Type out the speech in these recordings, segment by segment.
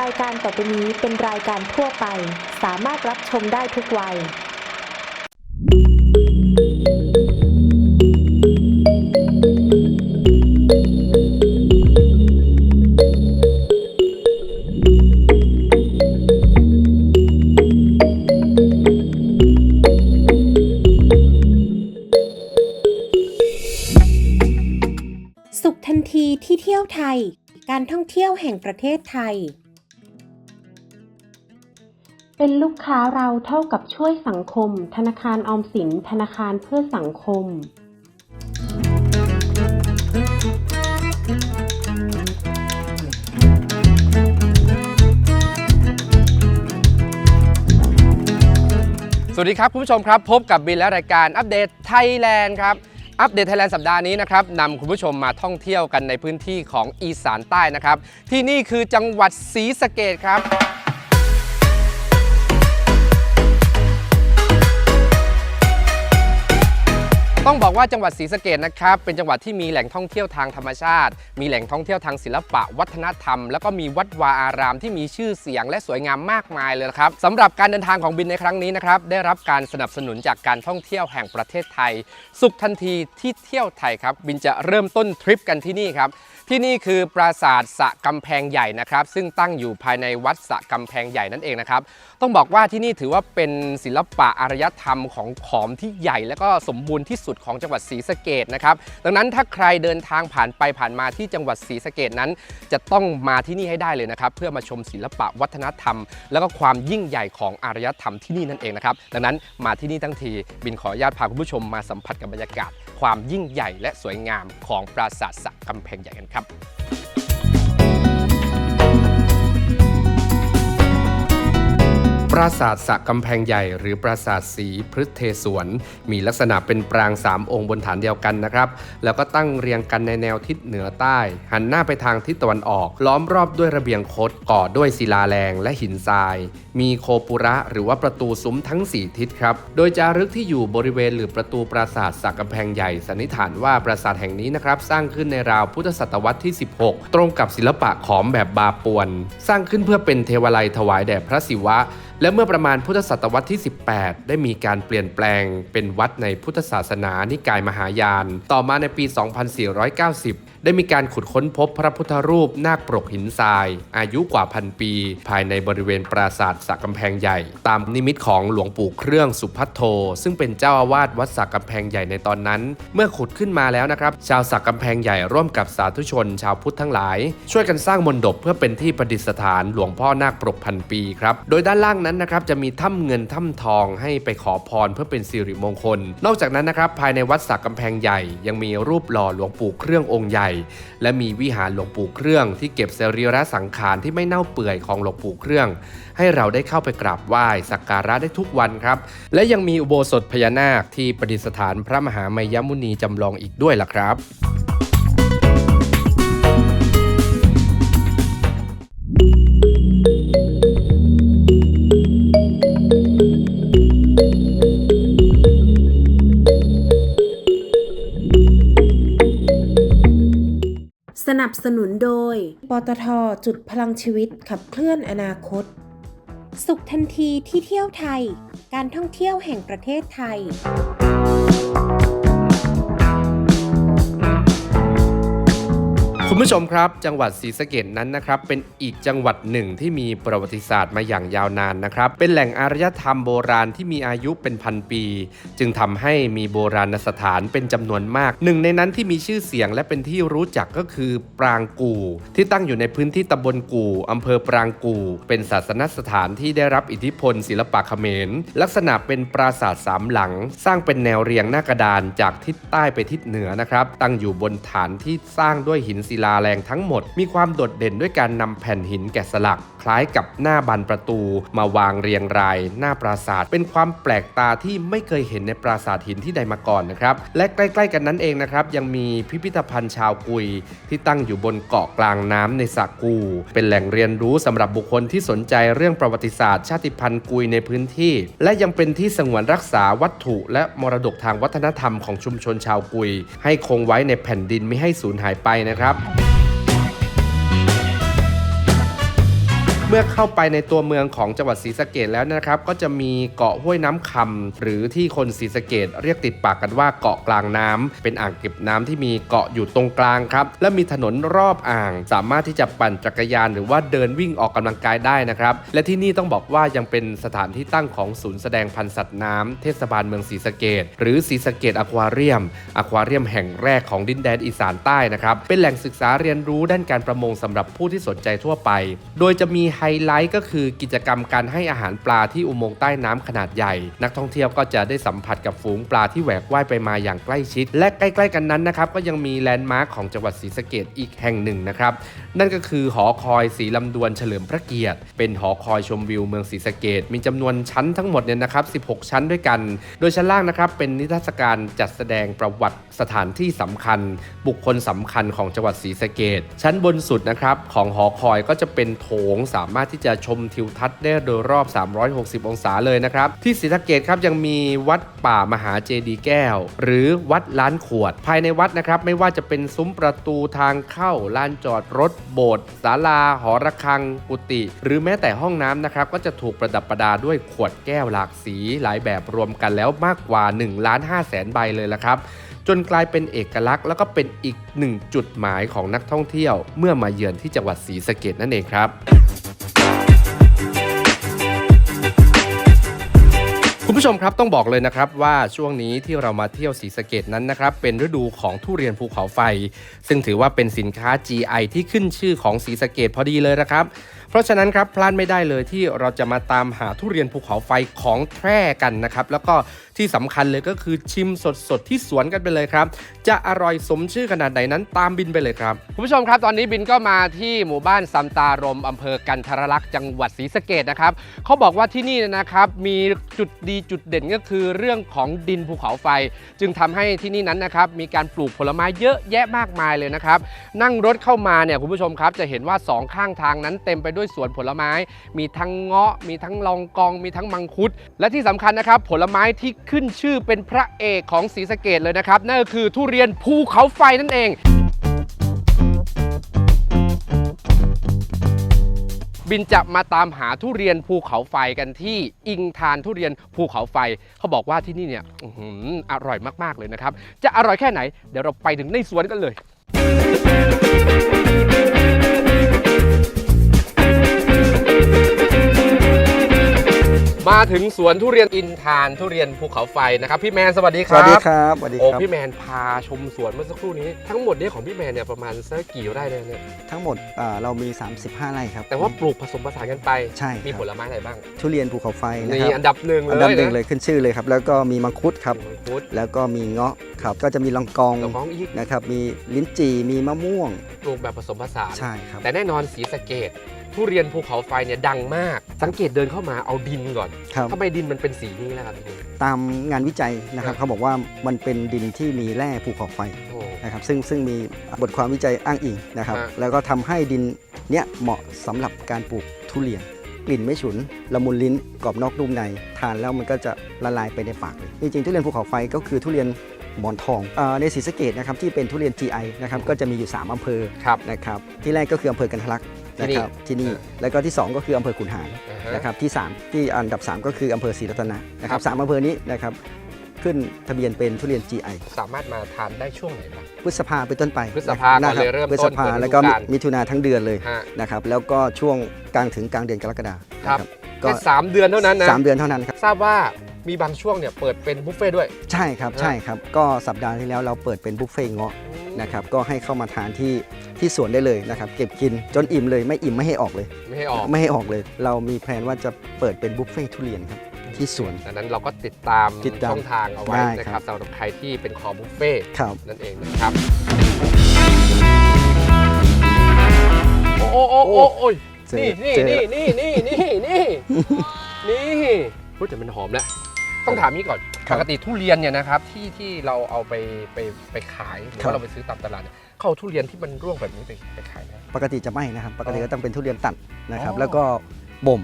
รายการต่อไปนี้เป็นรายการทั่วไป สามารถรับชมได้ทุกวัย สุขทันทีที่เที่ยวไทย การท่องเที่ยวแห่งประเทศไทย เป็นลูกค้าเราเท่ากับช่วยสังคม ธนาคารออมสิน ธนาคารเพื่อสังคม สวัสดีครับ คุณผู้ชมครับ พบกับบินและรายการอัปเดตไทยแลนด์ครับ อัปเดตไทยแลนด์สัปดาห์นี้นะครับนำคุณผู้ชมมาท่องเที่ยวกันในพื้นที่ของอีสานใต้นะครับ ที่นี่คือจังหวัดศรีสะเกดครับ ว่าจังหวัดศรีสะเกดนะครับเป็นจังหวัดที่มีแหล่งท่องเที่ยวทางธรรมชาติ มีแหล่งท่องเที่ยวทางศิลปะวัฒนธรรม แล้วก็มีวัดวาอารามที่มีชื่อเสียงและสวยงามมากมายเลยครับสำหรับการเดินทางของบินในครั้งนี้นะครับได้รับการสนับสนุนจากการท่องเที่ยวแห่งประเทศไทย สุขทันทีที่เที่ยวไทยครับบินจะเริ่มต้นทริปกันที่นี่ครับ ที่นี่คือปราสาทสะกำแพงใหญ่นะครับ ซึ่งตั้งอยู่ภายในวัดสะกำแพงใหญ่นั่นเองนะครับ ต้องบอกว่าที่นี่ถือว่าเป็นศิลปะอารยธรรมของขอมที่ใหญ่ และก็สมบูรณ์ที่สุดของจังหวัดศรีสะเกดนะครับ ดังนั้นถ้าใครเดินทางผ่านไปผ่านมาที่จังหวัดศรีสะเกดนั้น จะต้องมาที่นี่ให้ได้เลยนะครับ เพื่อมาชมศิลปะวัฒนธรรม แล้วก็ความยิ่งใหญ่ของอารยธรรมที่นี่นั่นเองนะครับ ดังนั้นมาที่นี่ทั้งทีบินขออนุญาตพาคุณผู้ชมมาสัมผัสกับบรรยากาศ ความยิ่งใหญ่และสวยงามของปราสาทสักกำแพงใหญ่กันครับ ปราสาทสะกำแพงใหญ่หรือปราสาทสีพฤเทศวน มีลักษณะเป็นปรางสามองค์บนฐานเดียวกันนะครับ แล้วก็ตั้งเรียงกันในแนวทิศเหนือใต้ หันหน้าไปทางทิศตะวันออก ล้อมรอบด้วยระเบียงคดก่อด้วยศิลาแรงและหินทราย มีโคปุระหรือว่าประตูซุ้มทั้ง 4 ทิศครับ โดยจารึกที่อยู่บริเวณหรือประตูปราสาทสักกำแพงใหญ่สันนิษฐานว่าปราสาทแห่งนี้นะครับสร้างขึ้นในราวพุทธศตวรรษที่ 16 ตรงกับศิลปะขอมแบบบาปวน สร้างขึ้นเพื่อเป็นเทวาลัยถวายแด่พระศิวะ และเมื่อประมาณพุทธศตวรรษที่ 18 ได้มีการเปลี่ยนแปลงเป็นวัดในพุทธศาสนานิกายมหายาน ต่อมาในปี 2490 ได้มีการขุดค้นพบพระพุทธรูปนาคปรกหินทราย อายุกว่าพันปี ภายในบริเวณปราสาทสักกำแพงใหญ่ ตามนิมิตของหลวงปู่เครื่องสุพัทโท ซึ่งเป็นเจ้าอาวาสวัดสักกำแพงใหญ่ในตอนนั้น เมื่อขุดขึ้นมาแล้วนะครับ ชาวสักกำแพงใหญ่ร่วมกับสาธุชน ชาวพุทธทั้งหลาย ช่วยกันสร้างมณฑปเพื่อเป็นที่ประดิษฐานหลวงพ่อนาคปรกพันปีครับ โดยด้านล่างนั้นนะครับจะมีถ้ำเงินถ้ำทองให้ไปขอพรเพื่อเป็นสิริมงคล นอกจากนั้นนะครับภายในวัดสักกำแพงใหญ่ ยังมีรูปหล่อหลวงปู่เครื่ององค์ใหญ่ และมีวิหารหลวงปู่เครื่อง ที่เก็บสรีระสังขารที่ไม่เน่าเปื่อยของหลวงปู่เครื่อง ให้เราได้เข้าไปกราบไหว้สักการะได้ทุกวันครับ และยังมีอุโบสถพญานาคที่ประดิษฐานพระมหามายมุนีจำลองอีกด้วยล่ะครับ สนับสนุนโดย ปตทจุดพลังชีวิตขับเคลื่อนอนาคต สุขทันทีที่เที่ยวไทย การท่องเที่ยวแห่งประเทศไทย คุณผู้ชมครับ จังหวัดศรีสะเกดนั้นนะครับ เป็นอีกจังหวัดหนึ่งที่มีประวัติศาสตร์มาอย่างยาวนานนะครับ เป็นแหล่งอารยธรรมโบราณที่มีอายุเป็นพันปี จึงทำให้มีโบราณสถานเป็นจำนวนมาก หนึ่งในนั้นที่มีชื่อเสียงและเป็นที่รู้จักก็คือปรางกู่ ที่ตั้งอยู่ในพื้นที่ตำบลกู่อำเภอปรางกู่ เป็นศาสนสถานที่ได้รับอิทธิพลศิลปะเขมร ลักษณะเป็นปราสาทสามหลัง สร้างเป็นแนวเรียงหน้ากระดานจากทิศใต้ไปทิศเหนือนะครับ ตั้งอยู่บนฐานที่สร้างด้วยหินศิลาแรงทั้งหมด มีความโดดเด่นด้วยการนำแผ่นหินแกะสลัก คล้ายกับหน้าบานประตู มาวางเรียงราย หน้าปราสาท เป็นความแปลกตาที่ไม่เคยเห็นในปราสาทหินที่ใดมาก่อนนะครับ และใกล้ๆกันนั้นเองนะครับ ยังมีพิพิธภัณฑ์ชาวกุย ที่ตั้งอยู่บนเกาะกลางน้ำในสระกู เป็นแหล่งเรียนรู้สำหรับบุคคลที่สนใจเรื่องประวัติศาสตร์ชาติพันธุ์กุยในพื้นที่ และยังเป็นที่สงวนรักษาวัตถุและมรดกทางวัฒนธรรมของชุมชนชาวกุย ให้คงไว้ในแผ่นดินไม่ให้สูญหายไปนะครับ Bye. เมื่อเข้าไปในตัวเมืองของจังหวัดศรีสะเกดแล้วนะครับ ก็จะมีเกาะห้วยน้ำคำหรือที่คนศรีสะเกดเรียกติดปากกันว่าเกาะกลางน้ำเป็นอ่างเก็บน้ำที่มีเกาะอยู่ตรงกลางครับ และมีถนนรอบอ่าง สามารถที่จะปั่นจักรยานหรือว่าเดินวิ่งออกกำลังกายได้นะครับ และที่นี่ต้องบอกว่ายังเป็นสถานที่ตั้งของศูนย์แสดงพันธุ์สัตว์น้ำเทศบาลเมืองศรีสะเกดหรือศรีสะเกดอควาเรียมอควาเรียมแห่งแรกของดินแดนอีสานใต้นะครับเป็นแหล่งศึกษาเรียนรู้ด้านการประมงสำหรับผู้ที่สนใจทั่วไป โดยจะมีไฮไลท์ก็คือกิจกรรมการให้อาหารปลาที่อุโมงค์ใต้น้ำขนาดใหญ่ นักท่องเที่ยวก็จะได้สัมผัสกับฝูงปลาที่แหวกว่ายไปมาอย่างใกล้ชิด และใกล้ๆกันนั้นนะครับก็ยังมีแลนด์มาร์คของจังหวัดศรีสะเกดอีกแห่งหนึ่งนะครับนั่นก็คือหอคอยสีลำดวนเฉลิมพระเกียรติ เป็นหอคอยชมวิวเมืองศรีสะเกดมีจำนวนชั้นทั้งหมดเนี่ยนะครับ 16 ชั้นด้วยกัน โดยชั้นล่างนะครับเป็นนิทรรศการจัดแสดงประวัติสถานที่สำคัญ บุคคลสำคัญของจังหวัดศรีสะเกดชั้นบนสุดนะครับของหอคอยก็จะเป็นโถงสามารถที่จะชมทิวทัศน์ได้โดยรอบ 360 องศาเลยนะครับ ที่ศรีสะเกดครับยังมีวัดป่ามหาเจดีย์แก้ว หรือวัดล้านขวด ภายในวัดนะครับ ไม่ว่าจะเป็นซุ้มประตูทางเข้าลานจอดรถโบสถ์ศาลา หอระฆังกุฏิหรือแม้แต่ห้องน้ำนะครับ ก็จะถูกประดับประดาด้วยขวดแก้วหลากสีหลายแบบรวมกันแล้วมากกว่า1ล้าน5แสนใบเลยละครับจนกลายเป็นเอกลักษณ์แล้วก็เป็นอีกหนึ่งจุดหมายของนักท่องเที่ยว เมื่อมาเยือนที่จังหวัดศรีสะเกดนั่นเองครับ ผู้ชมครับต้องบอกเลยนะครับว่าช่วงนี้ที่เรามาเที่ยวศรีสะเกดนั้นนะครับเป็นฤดูของทุเรียนภูเขาไฟ ซึ่งถือว่าเป็นสินค้า GI ที่ขึ้นชื่อของศรีสะเกดพอดีเลยนะครับเพราะฉะนั้นครับพลาดไม่ได้เลยที่เราจะมาตามหาทุเรียนภูเขาไฟของแพร่กันนะครับแล้วก็ที่สำคัญเลยก็คือชิมสดๆที่สวนกันไปเลยครับ จะอร่อยสมชื่อขนาดไหนนั้นตามบินไปเลยครับคุณผู้ชมครับ ตอนนี้บินก็มาที่หมู่บ้านซัมตารมอำเภอกันทรลักษณ์จังหวัดศรีสะเกดนะครับเขาบอกว่าที่นี่นะครับมีจุดดีจุดเด่นก็คือเรื่องของดินภูเขาไฟ จึงทำให้ที่นี่นั้นนะครับมีการปลูกผลไม้เยอะแยะมากมายเลยนะครับนั่งรถเข้ามาเนี่ยคุณผู้ชมครับจะเห็นว่าสองข้างทางนั้นเต็มไปด้วยสวนผลไม้ มีทั้งเงาะ มีทั้งลองกอง มีทั้งมังคุด และที่สำคัญนะครับ ผลไม้ที่ขึ้นชื่อเป็นพระเอกของศรีสะเกดเลยนะครับ นั่นก็คือทุเรียนภูเขาไฟนั่นเองบินจะมาตามหาทุเรียนภูเขาไฟกันที่อิงทานทุเรียนภูเขาไฟ เขาบอกว่าที่นี่เนี่ยออหืออร่อยมาก ๆ เลยนะครับ จะอร่อยแค่ไหน เดี๋ยวเราไปถึงในสวนกันเลย มาถึงสวนทุเรียนอินทานทุเรียนภูเขาไฟนะครับ พี่แมนสวัสดีคสรับวัสดีครับสวัสดีโอ้ครับพี่แมนพาชมสวนเมื่อสักครู่นี้ ทั้งหมดเนี่ยของพี่แมนเนี่ยประมาณสักกี่ไร่เลยเนี่ยทั้งหมดอ่าเรามี 35 ไร่ครับแต่ว่าปลูกผสมผสานกันไป ใช่มีครับผลไม้อะไรบ้างทุเรียนภูเขาไฟนะนี่ครับอันดับหนึ่งเลยอันดับหนึ่งนะเลยขึ้นชื่อเลยครับ แล้วก็มีมังคุดครับ มังคุดแล้วก็มีเงาะครับ ก็จะมีลองกองแล้วของอีกนะครับ มีลิ้นจี่มีมะม่วง ปลูกแบบผสมผสาน ใช่ครับ แต่แน่นอนสีสะเกด ทุเรียนภูเขาไฟเนี่ยดังมาก สังเกตเดินเข้ามาเอาดินก่อนครับทำไมดินมันเป็นสีนี้ล่ะครับพี่ ตามงานวิจัยนะครับครับเขาบอกว่ามันเป็นดินที่มีแร่ภูเขาไฟโอ้ นะครับซึ่งซึ่งมีบทความวิจัยอ้างอิงนะครับฮะ แล้วก็ทำให้ดินเนี้ยเหมาะสำหรับการปลูกทุเรียน กลิ่นไม่ฉุนละมุนลิ้นกรอบนอกนุ่มในทานแล้วมันก็จะละลายไปในปากเลยจริงๆทุเรียนภูเขาไฟก็คือทุเรียนหมอนทองเออในศรีสะเกดนะครับที่เป็นทุเรียน GI นะครับก็จะมีอยู่ 3 อำเภอ ครับ นะครับที่แรกก็คืออำเภอกันทะลักที่ นี่นะครับที่นี่เออแล้วก็ที่ 2 ก็คืออำเภอขุนหารอ่าฮะนะครับที่ 3 ที่อันดับ 3 ก็คืออำเภอศรีรัตนะนะคครัรับบสามอำเภอนี้นะครับขึ้นทะเบียนเป็นทุเรียน GI สามารถมาทานได้ช่วงไหนบ้าง พฤษภาเป็นต้นไปพฤษภาก่อนเลยะคบเริ่มต้นพฤษภาเปิดฤดูแล้วก็กาลมิถุนาทั้งเดือนเลยฮะนะครับแล้วก็ช่วงกลางถึงกลางเดือนกรกฎาครับนะก็แค่สามเดือนเท่านั้นนะสามเดือนเท่านั้นครับทราบว่ามีบางช่วงเนี่ยเปิดเป็นบุฟเฟ่ต์ด้วย ใช่ครับใช่ครับ ก็สัปดาห์ที่แล้วเราเปิดเป็นบุฟเฟ่ต์เงาะ นะครับก็ให้เข้ามาทานที่ที่สวนได้เลยนะครับเก็บกินจนอิ่มเลยไม่อิ่มไม่ให้ออกเลย ไม่ให้ออกไม่ให้ออกเลย เรามีแพลนว่าจะเปิดเป็นบุฟเฟ่ต์ทุเรียนครับที่สวนดังนั้นเราก็ติดตามติดตามช่องทางเอาไว้ได้นะคครัรับบสำหรับใครที่เป็นคอบุฟเฟ่ต์ครับ นั่นเองนะครับ โอ้โอ้โอ้โอ้โอ้ยเจอนี่นี่เจอ นี่นี่นี่นี่นี่นี่พูดแต่มันหอมแล้ว ต้องถามนี้ก่อน ครัปบกติทุเรียนเนี่ยนะครับที่ที่เราเอาไปไปไปขายหรือครับ ว่าเราไปซื้อตามตลาดเนี่ยเขาเอาทุเรียนที่มันร่วงแบบนี้ไปไปขายนะ ปกติจะไม่นะครับ ปกติอ๋อก็ต้องเป็นทุเรียนตัดนะครับ อ๋อ แล้วก็บ่ม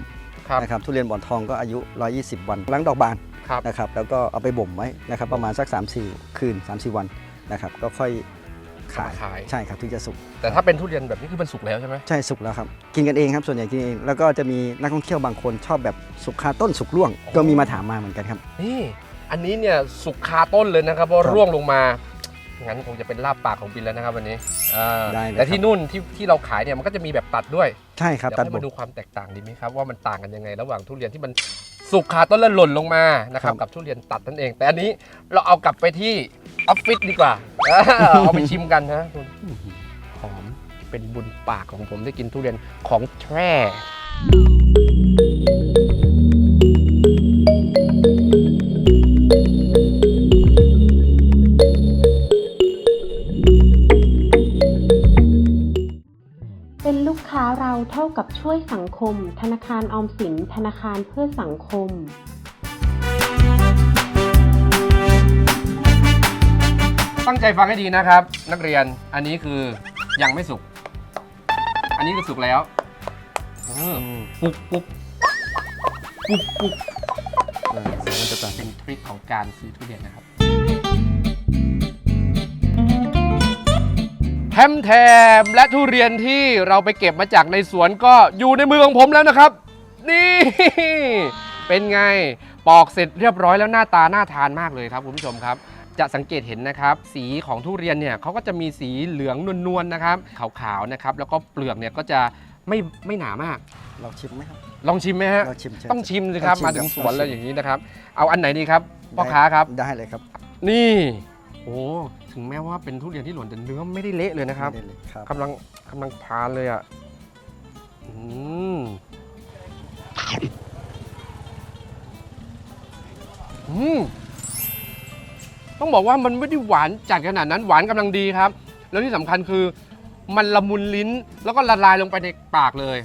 ครับนะครับ ทุเรียนหมอนทองก็อายุ 120 วันล้างดอกบานครับนะครับ แล้วก็เอาไปบ่มไว้นะครับ ประมาณสัก 3-4 คืน 3-4 วันนะครับ ก็ค่อย ขายเอามาขาย ใช่ครับถึงจะสุก แต่ถ้าเป็นทุเรียนแบบนี้คือมันสุกแล้วใช่ไหมใช่สุกแล้วครับ กินกันเองครับส่วนใหญ่กินเอง แล้วก็จะมีนักท่องเที่ยวบางคนชอบแบบสุกคาต้นสุกร่วง ก็มีมาถามมาเหมือนกันครับ นี่ อันนี้เนี่ยสุกคาต้นเลยนะครับเพราะครับร่วงลงมา งั้นคงจะเป็นลาบปากของบินแล้วนะครับวันนี้อ่าได้เลยแต่ที่ครับ นู่นที่ที่เราขายเนี่ยมันก็จะมีแบบตัดด้วย ใช่ครับเดี๋ยวตัดให้บมากดูความแตกต่างดีไหมครับว่ามันต่างกันยังไง ระหว่างทุเรียนที่มันสุกคาต้นแล้วหล่นลงมานะครับครับ กับทุเรียนตัดนั่นเอง แต่อันนี้เราเอากลับไปที่ ออฟฟิศดีกว่าอ่า เอาไปชิมกันนะหอมเป็นบุญปากของผมได้กินทุเรียนของแท้เป็นลูกค้าเราเท่ากับช่วยสังคม ธนาคารออมสินธนาคารเพื่อสังคม ตั้งใจฟังให้ดีนะครับ นักเรียนอันนี้คือยังไม่สุก อันนี้คือสุกแล้วเออปุ๊บปุ๊บปุ๊บปุ๊บเออเสียงมันจะต่างเป็นทริคของการซื้อทุเรียนนะครับแถมแถมและทุเรียนที่เราไปเก็บมาจากในสวนก็อยู่ในมือของผมแล้วนะครับ นี่ เป็นไง ปอกเสร็จเรียบร้อยแล้วหน้าตาน่าทานมากเลยครับคุณผู้ชมครับ จะสังเกตเห็นนะครับ สีของทุเรียนเนี่ยเขาก็จะมีสีเหลืองนวลๆนะครับขาวๆนะครับแล้วก็เปลือกเนี่ยก็จะไม่ไม่หนามาก เราชิมไหมครับ ลองชิมไหมฮะเราชิมเชิญต้องชิมสิครับต้องชิมมาถึงครับสวนต้องชิมแล้วอย่างนี้นะครับ เอาอันไหนดีครับพ่อค้าครับได้เลยครับนี่โอ้ถึงแม้ว่าเป็นทุเรียนที่หล่นแต่เนื้อไม่ได้เละเลยนะครับได้เลยครับกำลังกำลังทานเลยอะอืมอืม ต้องบอกว่ามันไม่ได้หวานจัดขนาดนั้นหวานกำลังดีครับ แล้วที่สำคัญคือมันละมุนลิ้นแล้วก็ละลายลงไปในปากเลย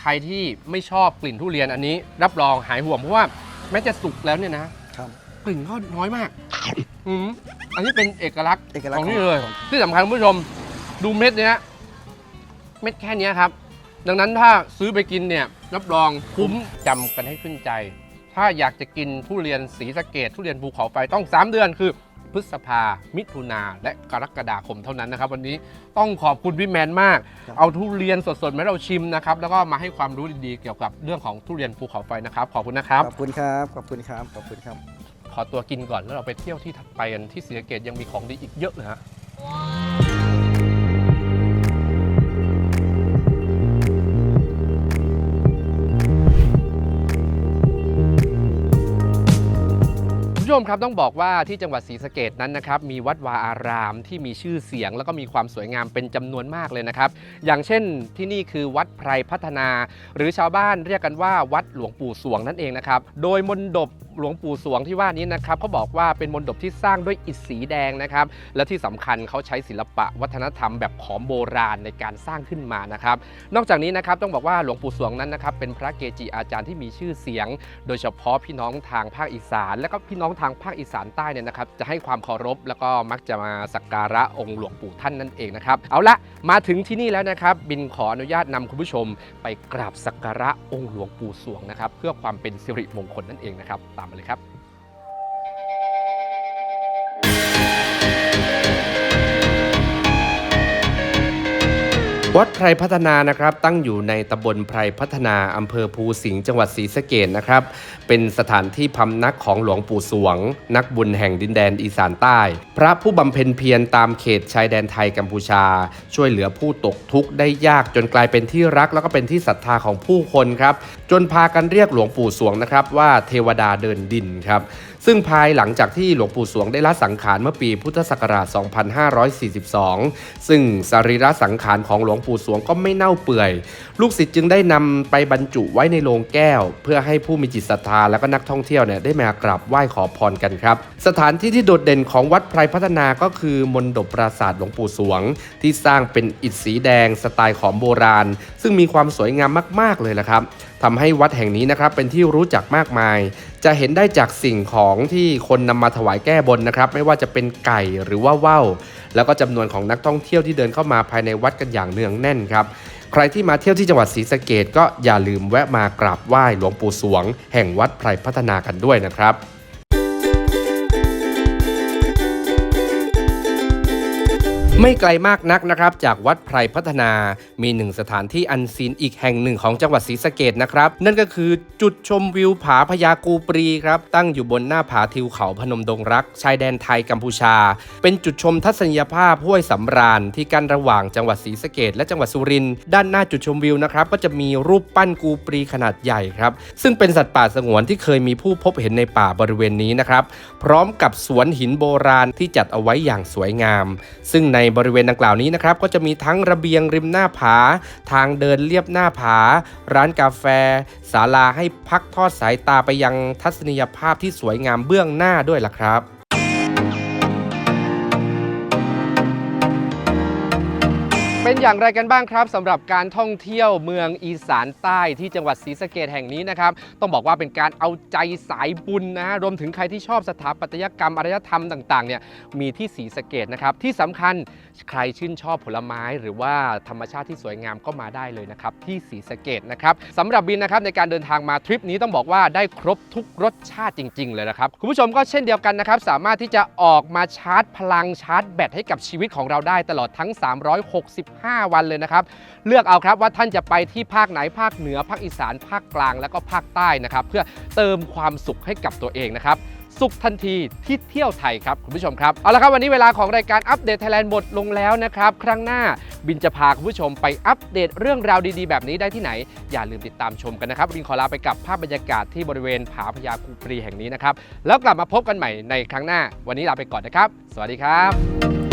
ใครที่ไม่ชอบกลิ่นทุเรียนอันนี้ รับรองหายห่วงเพราะว่าแม้จะสุกแล้วเนี่ยนะ ครับ กลิ่นก็น้อยมากอืมอันนี้เป็นเอกลักษณ์เอกลักษขณ์องนี่เลย ของ ที่สำคัญคุณผู้ชม ดูเม็ดเนี้ย เม็ดแค่เนี้ยครับ ดังนั้นถ้าซื้อไปกินเนี่ย รับรองคุ้มจำกันให้ขึ้นใจ ถ้าอยากจะกินทุเรียนสีสะเกดทุเรียนภูเขาไฟต้อง 3 เดือนคือ พฤษภา มิถุนาและกรกฎาคมเท่านั้นนะครับ วันนี้ต้องขอบคุณพี่แมนมากครับเอาทุเรียนสดๆมาให้เราชิมนะครับ แล้วก็มาให้ความรู้ดีๆเกี่ยวกับเรื่องของทุเรียนภูเขาไฟนะครับ ขอบคุณนะครับ ขอบคุณครับ ขอบคุณครับ ขอบคุณครับ ขอตัวกินก่อนแล้วเราไปเที่ยวที่ถัดไปกันที่ศรีสะเกดยังมีของดีอีกเยอะเลยฮะคุณ ผู้ชมครับต้องบอกว่าที่จังหวัดศรีสะเกดนั้นนะครับมีวัดวาอารามที่มีชื่อเสียง แล้วก็มีความสวยงามเป็นจำนวนมากเลยนะครับ อย่างเช่นที่นี่คือวัดไพรพัฒนา หรือชาวบ้านเรียกกันว่าวัดหลวงปู่สวงนั่นเองนะครับ โดยมนดบ หลวงปู่สวงที่ว่านี้นะครับเขาบอกว่าเป็นมนดบที่สร้างด้วยอิฐสีแดงนะครับ และที่สำคัญเขาใช้ศิลปะวัฒนธรรมแบบขอมโบราณในการสร้างขึ้นมานะครับ นอกจากนี้นะครับต้องบอกว่าหลวงปู่สวงนั้นนะครับเป็นพระเกจิอาจารย์ที่มีชื่อเสียง โดยเฉพาะพี่น้องทางภาคอีสาน และก็พี่น้องทางภาคอีสานใต้เนี่ยนะครับจะให้ความเคารพแล้วก็มักจะมาสักการะองค์หลวงปู่ท่านนั่นเองนะครับเอาละมาถึงที่นี่แล้วนะครับ บินขออนุญาตนำคุณผู้ชม ไปกราบสักการะองค์หลวงปู่สวงนะครับเพื่อความเป็นสิริมงคลนั่นเองนะครับตามไปเลยครับ วัดไพรพัฒนานะครับตั้งอยู่ในตำบลไพรพัฒนาอำเภอภูสิงห์จังหวัดศรีสะเกดนะครับ เป็นสถานที่พำนักของหลวงปู่สวง นักบุญแห่งดินแดนอีสานใต้ พระผู้บำเพ็ญเพียรตามเขตชายแดนไทยกัมพูชา ช่วยเหลือผู้ตกทุกข์ได้ยากจนกลายเป็นที่รักแล้วก็เป็นที่ศรัทธาของผู้คนครับ จนพากันเรียกหลวงปู่สวงนะครับว่าเทวดาเดินดินครับ ซึ่งภายหลังจากที่หลวงปู่สวงได้ละสังขารเมื่อปีพุทธศักราช 2542 ซึ่งสรีระสังขารของหลวงปู่สวงก็ไม่เน่าเปื่อย ลูกศิษย์จึงได้นำไปบรรจุไว้ในโลงแก้ว เพื่อให้ผู้มีจิตศรัทธาและก็นักท่องเที่ยวเนี่ยได้มากราบไหว้ขอพรกันครับ สถานที่ที่โดดเด่นของวัดไพรพัฒนาก็คือมณฑปปราสาทหลวงปู่สวง ที่สร้างเป็นอิฐสีแดงสไตล์ของโบราณ ซึ่งมีความสวยงามมาก ๆเลยละครับทำให้วัดแห่งนี้นะครับเป็นที่รู้จักมากมาย จะเห็นได้จากสิ่งของที่คนนำมาถวายแก้บนนะครับ ไม่ว่าจะเป็นไก่หรือว่าว่าวแล้วก็จำนวนของนักท่องเที่ยวที่เดินเข้ามาภายในวัดกันอย่างเนืองแน่นครับใครที่มาเที่ยวที่จังหวัดศรีสะเกดก็อย่าลืมแวะมากราบไหว้หลวงปู่สวง แห่งวัดไพรพัฒนากันด้วยนะครับ ไม่ไกลมากนักนะครับ จากวัดไพรพัฒนา มีหนึ่งสถานที่อันซีนอีกแห่งหนึ่งของจังหวัดศรีสะเกดนะครับ นั่นก็คือจุดชมวิวผาพญากูปรีครับ ตั้งอยู่บนหน้าผาทิวเขาพนมดงรัก ชายแดนไทยกัมพูชา เป็นจุดชมทัศนียภาพห้วยสำราญที่กั้นระหว่างจังหวัดศรีสะเกดและจังหวัดสุรินทร์ด้านหน้าจุดชมวิวนะครับก็จะมีรูปปั้นกูปรีขนาดใหญ่ครับ ซึ่งเป็นสัตว์ป่าสงวนที่เคยมีผู้พบเห็นในป่าบริเวณนี้นะครับพร้อมกับสวนหินโบราณที่จัดเอาไว้อย่างสวยงาม ซึ่งในบริเวณดังกล่าวนี้นะครับก็จะมีทั้งระเบียงริมหน้าผา ทางเดินเลียบหน้าผา ร้านกาแฟ ศาลาให้พักทอดสายตาไปยังทัศนียภาพที่สวยงามเบื้องหน้าด้วยล่ะครับ เป็นอย่างไรกันบ้างครับสำหรับการท่องเที่ยวเมืองอีสานใต้ที่จังหวัดศรีสะเกดแห่งนี้นะครับ ต้องบอกว่าเป็นการเอาใจสายบุญนะรวมถึงใครที่ชอบสถาปัตยกรรมอารยธรรมต่างๆเนี่ยมีที่ศรีสะเกดนะครับที่สำคัญใครชื่นชอบผลไม้หรือว่าธรรมชาติที่สวยงามก็มาได้เลยนะครับที่ศรีสะเกดนะครับสำหรับบินนะครับในการเดินทางมาทริปนี้ต้องบอกว่าได้ครบทุกรสชาติจริง ๆ เลยนะครับคุณผู้ชมก็เช่นเดียวกันนะครับสามารถที่จะออกมาชาร์จพลังชาร์จแบตให้กับชีวิตของเราได้ตลอดทั้ง 365วันเลยนะครับ เลือกเอาครับว่าท่านจะไปที่ภาคไหนภาคเหนือ ภาคอีสานภาคกลางแล้วก็ภาคใต้นะครับ เพื่อเติมความสุขให้กับตัวเองนะครับสุขทันทีที่เที่ยวไทยครับ คุณผู้ชมครับ เอาละครับ วันนี้เวลาของรายการอัปเดตไทยแลนด์หมดลงแล้วนะครับ ครั้งหน้าบินจะพาคุณผู้ชมไปอัปเดตเรื่องราวดี ๆ แบบนี้ได้ที่ไหน อย่าลืมติดตามชมกันนะครับ บินขอลาไปกับภาพบรรยากาศที่บริเวณผาพญาคูปรีแห่งนี้นะครับ แล้วกลับมาพบกันใหม่ในครั้งหน้า วันนี้ลาไปก่อนนะครับ สวัสดีครับ